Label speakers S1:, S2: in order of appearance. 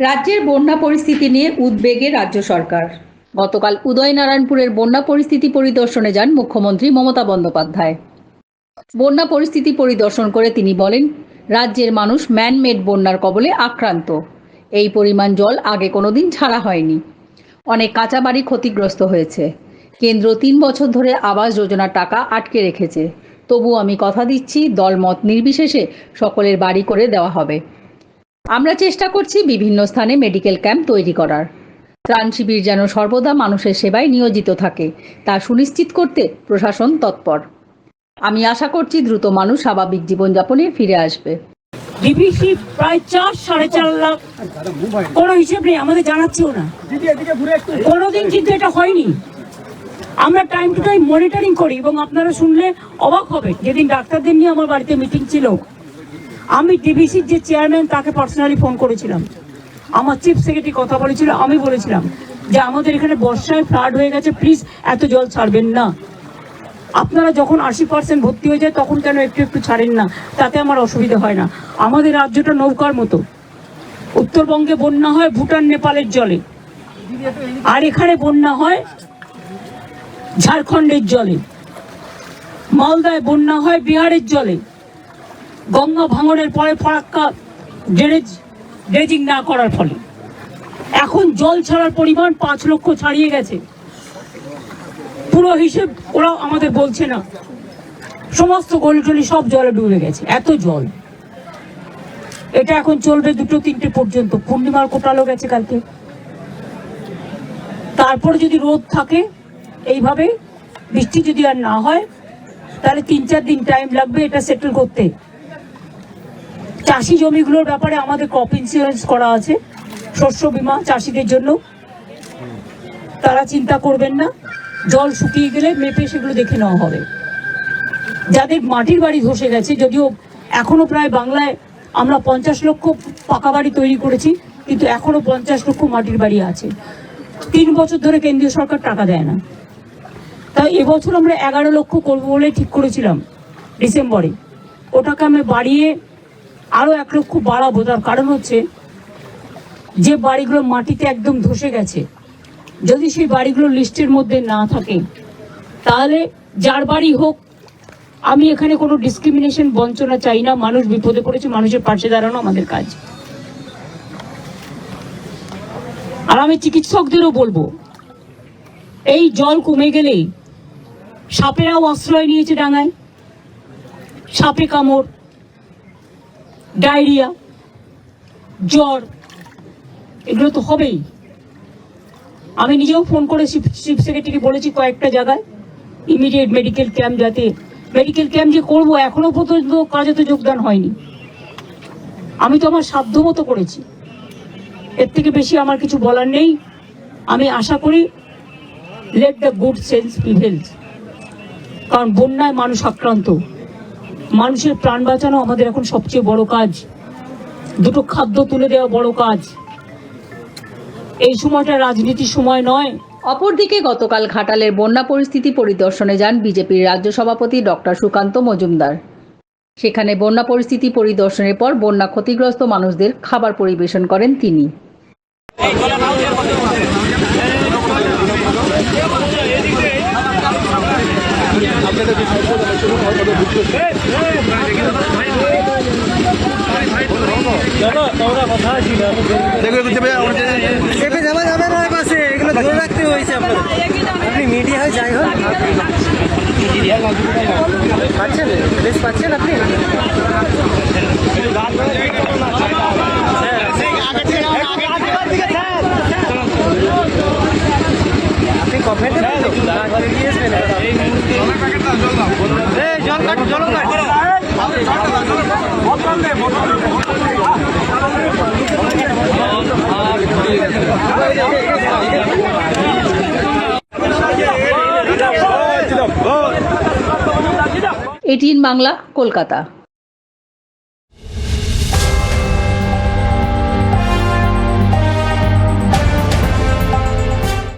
S1: রাজ্যের বন্যা পরিস্থিতি নিয়ে উদ্বেগে রাজ্য সরকার। গতকাল উদয়নারায়ণপুরের বন্যা পরিস্থিতি পরিদর্শনে যান মুখ্যমন্ত্রী মমতা বন্দ্যোপাধ্যায়। বন্যা পরিস্থিতি পরিদর্শন করে তিনি বলেন, রাজ্যের মানুষ ম্যানমেড বন্যার কবলে আক্রান্ত। এই পরিমাণ জল আগে কোনোদিন ছাড়া হয়নি। অনেক কাঁচা বাড়ি ক্ষতিগ্রস্ত হয়েছে। কেন্দ্র তিন বছর ধরে আবাস যোজনার টাকা আটকে রেখেছে। তবু আমি কথা দিচ্ছি, দলমত নির্বিশেষে সকলের বাড়ি করে দেওয়া হবে। আমরা চেষ্টা করছি বিভিন্ন স্থানে মেডিকেল ক্যাম্প তৈরি করার। ত্রাণ শিবির যেন সর্বদা মানুষের সেবায় নিয়োজিত থাকে, তা সুনিশ্চিত করতে প্রশাসন তৎপর। আমি আশা করছি দ্রুত মানুষ স্বাভাবিক জীবনযাপনে ফিরে আসবে।
S2: ডিবিসি প্রায় চার, সাড়ে চার লাখ। কোনো হিসেব নেই, আমাদের জানাচ্ছেও না। কোনোদিন কিন্তু এটা হয়নি। আমরা টাইম টু টাইম মনিটরিং করি এবং আপনারা শুনলে অবাক হবে যেদিন ডাক্তারদের নিয়ে আমার বাড়িতে মিটিং ছিল আমি ডিবিসির যে চেয়ারম্যান তাকে পার্সোনালি ফোন করেছিলাম। আমার চিফ সেক্রেটারি কথা বলেছিল, আমি বলেছিলাম যে আমাদের এখানে বর্ষায় ফ্লাড হয়ে গেছে প্লিজ এত জল ছাড়বেন না। আপনারা যখন আশি পার্সেন্ট ভর্তি হয়ে যায়, তখন কেন একটু একটু ছাড়েন না? তাতে আমার অসুবিধা হয় না। আমাদের রাজ্যটা নৌকার মতো। উত্তরবঙ্গে বন্যা হয় ভুটান, নেপালের জলে। আর এখানে বন্যা হয় ঝাড়খণ্ডের জলে। মালদায় বন্যা হয় বিহারের জলে। গঙ্গা ভাঙনের পরে ফরাক্কা ড্রেনেজ ড্রেজিং না করার ফলে। এখন জল ছাড়ার পরিমাণ পাঁচ লক্ষ ছাড়িয়ে গেছে। পুরো হিসেব ওরা আমাদের বলছে না। সমস্ত গলিটলি সব জলে ডুবে গেছে, এত জল। এটা এখন চলবে দুটো তিনটে পর্যন্ত। পূর্ণিমার কোটালো গেছে কালকে। তারপরে যদি রোদ থাকে, এইভাবে বৃষ্টি যদি আর না হয়, তাহলে তিন চার দিন টাইম লাগবে এটা সেটেল করতে। চাষি জমিগুলোর ব্যাপারে আমাদের ক্রপ ইন্স্যুরেন্স করা আছে, শস্য বীমা চাষিদের জন্য। তারা চিন্তা করবেন না, জল শুকিয়ে গেলে মেপে সেগুলো দেখে নেওয়া হবে। যাদের মাটির বাড়ি ধসে গেছে, যদিও এখনও প্রায় বাংলায় আমরা পঞ্চাশ লক্ষ পাকা বাড়ি তৈরি করেছি, কিন্তু এখনও পঞ্চাশ লক্ষ মাটির বাড়ি আছে। তিন বছর ধরে কেন্দ্রীয় সরকার টাকা দেয় না। তাই এবছর আমরা এগারো লক্ষ করব বলে ঠিক করেছিলাম, ডিসেম্বরে। ওটাকে আমি বাড়িয়ে আরও এক লক্ষ বাড়াবো, তার কারণ হচ্ছে যে বাড়িগুলো মাটিতে একদম ধসে গেছে, যদি সেই বাড়িগুলো লিস্টের মধ্যে না থাকে, তাহলে যার বাড়ি হোক, আমি এখানে কোনো ডিসক্রিমিনেশন বঞ্চনা চাই না, মানুষ বিপদে পড়েছে, মানুষের পাশে দাঁড়ানো আমাদের কাজ। আর আমি চিকিৎসকদেরও বলব, এই জল কমে গেলেই সাপেরাও আশ্রয় নিয়েছে ডাঙায়, সাপে কামড় ডায়রিয়া, জ্বর, এগুলো তো হবেই। আমি নিজেও ফোন করে চিফ সেক্রেটারি বলেছি কয়েকটা জায়গায় ইমিডিয়েট মেডিকেল ক্যাম্প যাতে মেডিকেল ক্যাম্প যে করব, এখনও পর্যন্ত কাজে তো যোগদান হয়নি। আমি তো আমার সাধ্য মতো করেছি। এর থেকে বেশি আমার কিছু বলার নেই। আমি আশা করি let the good sense prevails কারণ বন্যায় মানুষ আক্রান্ত। মানুষের প্রাণ বাঁচানো আমাদের এখন সবচেয়ে বড় কাজ। দুটো খাদ্য তুলে দেওয়া বড় কাজ। এই সময়টা রাজনীতির সময় নয়।
S1: অপরদিকে গতকাল ঘাটালের বন্যা পরিস্থিতি পরিদর্শনে যান বিজেপির রাজ্য সভাপতি ডক্টর সুকান্ত মজুমদার। সেখানে বন্যা পরিস্থিতি পরিদর্শনের পর বন্যা ক্ষতিগ্রস্ত মানুষদের খাবার পরিবেশন করেন তিনি।
S3: চেপে যাওয়া যাবে না পাশে এগুলো ধরে রাখতে হয়েছে আপনার আপনি মিডিয়া হয় যাই হোক পাচ্ছেন বেশ পাচ্ছেন আপনি
S1: এটিএন বাংলা কলকাতা।